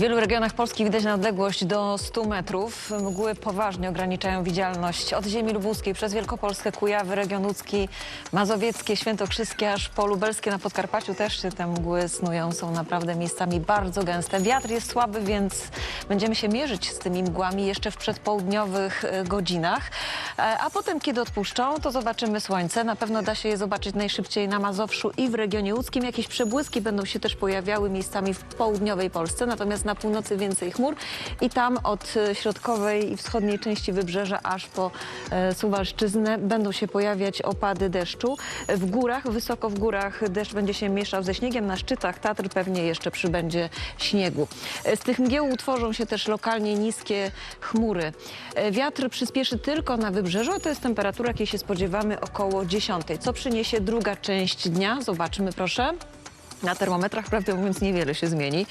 W wielu regionach Polski widać na odległość do 100 metrów. Mgły poważnie ograniczają widzialność od ziemi lubuskiej przez Wielkopolskę, Kujawy, region łódzki, mazowieckie, świętokrzyskie, aż po lubelskie na Podkarpaciu też się te mgły snują. Są naprawdę miejscami bardzo gęste. Wiatr jest słaby, więc będziemy się mierzyć z tymi mgłami jeszcze w przedpołudniowych e, godzinach. E, A potem, kiedy odpuszczą, to zobaczymy słońce. Na pewno da się je zobaczyć najszybciej na Mazowszu i w regionie łódzkim. Jakieś przebłyski będą się też pojawiały miejscami w południowej Polsce, natomiast na północy więcej chmur i tam od e, środkowej i wschodniej części wybrzeża aż po e, Suwalszczyznę będą się pojawiać opady deszczu. W górach, wysoko w górach deszcz będzie się mieszał ze śniegiem, na szczytach Tatr pewnie jeszcze przybędzie śniegu. E, Z tych mgieł utworzą się też lokalnie niskie chmury. Wiatr przyspieszy tylko na wybrzeżu, a to jest temperatura, jakiej się spodziewamy około 10. Co przyniesie druga część dnia? Zobaczmy proszę. Na termometrach, prawdę mówiąc, niewiele się zmieni.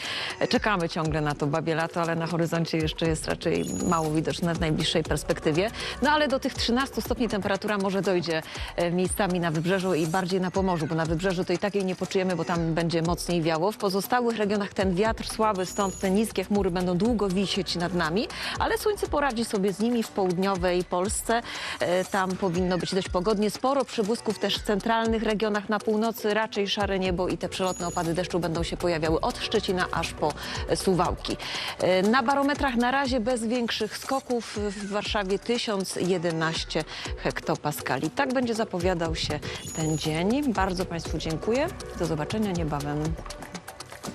Czekamy ciągle na to babie lato, ale na horyzoncie jeszcze jest raczej mało widoczne w najbliższej perspektywie. No ale do tych 13 stopni temperatura może dojdzie e, miejscami na wybrzeżu i bardziej na Pomorzu, bo na wybrzeżu to i takiej nie poczujemy, bo tam będzie mocniej wiało. W pozostałych regionach ten wiatr słaby, stąd te niskie chmury będą długo wisieć nad nami, ale słońce poradzi sobie z nimi w południowej Polsce. E, Tam powinno być dość pogodnie. Sporo przybłysków też w centralnych regionach na północy, raczej szare niebo i te przelotne opady deszczu będą się pojawiały od Szczecina aż po Suwałki. E, Na barometrach na razie bez większych skoków w Warszawie 1011 hektopaskali. Tak będzie zapowiadał się ten dzień. Bardzo Państwu dziękuję. Do zobaczenia niebawem.